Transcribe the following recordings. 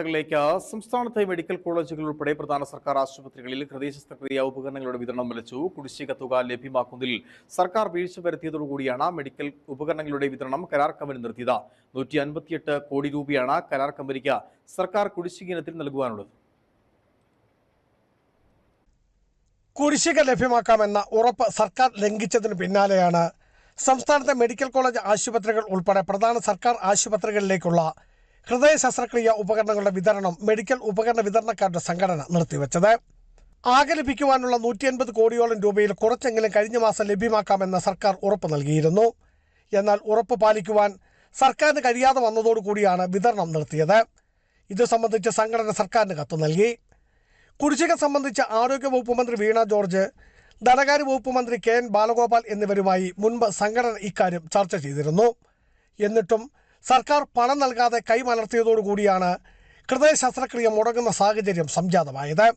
വാർത്തകളിലേക്ക് സംസ്ഥാനത്തെ മെഡിക്കൽ കോളേജുകൾ ഉൾപ്പെടെ പ്രധാന സർക്കാർ ആശുപത്രികളിൽ ഹൃദയ ശസ്ത്രക്രിയ ഉപകരണങ്ങളുടെ വിതരണം നിലച്ചു കുടിശ്ശിക തുക ലഭ്യമാക്കുന്നതിൽ സർക്കാർ വീഴ്ച വരുത്തിയതോടുകൂടിയാണ് മെഡിക്കൽ ഉപകരണങ്ങളുടെ വിതരണം കരാർ കമ്പനി നിർത്തിയത്. നൂറ്റി അൻപത്തിയെട്ട് കോടി രൂപയാണ് കരാർ കമ്പനിക്ക് സർക്കാർ കുടിശ്ശിക ഇനത്തിൽ നൽകുവാനുള്ളത്. കുടിശ്ശിക ലഭ്യമാക്കാമെന്ന ഉറപ്പ് സർക്കാർ ലംഘിച്ചതിന് പിന്നാലെയാണ് സംസ്ഥാനത്തെ മെഡിക്കൽ കോളേജ് ആശുപത്രികൾ ഉൾപ്പെടെ പ്രധാന സർക്കാർ ആശുപത്രികളിലേക്കുള്ള ഹൃദയ ശസ്ത്രക്രിയ ഉപകരണങ്ങളുടെ വിതരണം മെഡിക്കൽ ഉപകരണ വിതരണക്കാരുടെ സംഘടന നിർത്തിവെച്ചത്. ആകെ ലഭിക്കുവാനുള്ള നൂറ്റി അൻപത് കോടിയോളം രൂപയിൽ കുറച്ചെങ്കിലും കഴിഞ്ഞ മാസം ലഭ്യമാക്കാമെന്ന് സർക്കാർ ഉറപ്പ് നൽകിയിരുന്നു. എന്നാൽ ഉറപ്പ് പാലിക്കുവാൻ സർക്കാരിന് കഴിയാതെ വന്നതോടുകൂടിയാണ് വിതരണം നിർത്തിയത്. ഇത് സംബന്ധിച്ച് സംഘടന സർക്കാരിന് കത്ത് നൽകി. കുടിശ്ശിക സംബന്ധിച്ച് ആരോഗ്യവകുപ്പ് മന്ത്രി വീണ ജോർജ് ധനകാര്യ വകുപ്പ് മന്ത്രി കെ എൻ ബാലഗോപാൽ എന്നിവരുമായി മുൻപ് സംഘടന ഇക്കാര്യം ചർച്ച ചെയ്തിരുന്നു. എന്നിട്ടും സർക്കാർ പണം നൽകാതെ കൈമലർത്തിയതോടുകൂടിയാണ് ഹൃദയ ശസ്ത്രക്രിയ മുടങ്ങുന്ന സാഹചര്യം സംജാതമായത്.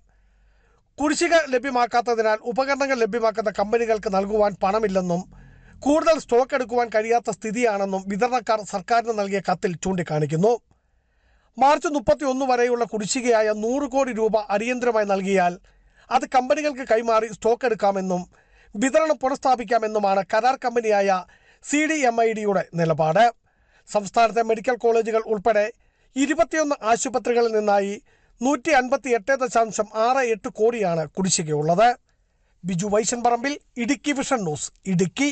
കുടിശ്ശിക ലഭ്യമാക്കാത്തതിനാൽ ഉപകരണങ്ങൾ ലഭ്യമാക്കുന്ന കമ്പനികൾക്ക് നൽകുവാൻ പണമില്ലെന്നും കൂടുതൽ സ്റ്റോക്ക് എടുക്കുവാൻ കഴിയാത്ത സ്ഥിതിയാണെന്നും വിതരണക്കാർ സർക്കാരിന് നൽകിയ കത്തിൽ ചൂണ്ടിക്കാണിക്കുന്നു. മാർച്ച് മുപ്പത്തി ഒന്ന് വരെയുള്ള കുടിശ്ശികയായ നൂറ് കോടി രൂപ അടിയന്തരമായി നൽകിയാൽ അത് കമ്പനികൾക്ക് കൈമാറി സ്റ്റോക്ക് എടുക്കാമെന്നും വിതരണം പുനഃസ്ഥാപിക്കാമെന്നുമാണ് കരാർ കമ്പനിയായ സി ഡി എം ഐ ഡിയുടെ നിലപാട്. സംസ്ഥാനത്തെ മെഡിക്കൽ കോളേജുകൾ ഉൾപ്പെടെ ഇരുപത്തിയൊന്ന് ആശുപത്രികളിൽ നിന്നായി നൂറ്റി അൻപത്തി എട്ട് ദശാംശം ആറ് എട്ട് കോടിയാണ് കുടിശ്ശികയുള്ളത്. Biju Vaishan Parambil Idukki vision news Idukki.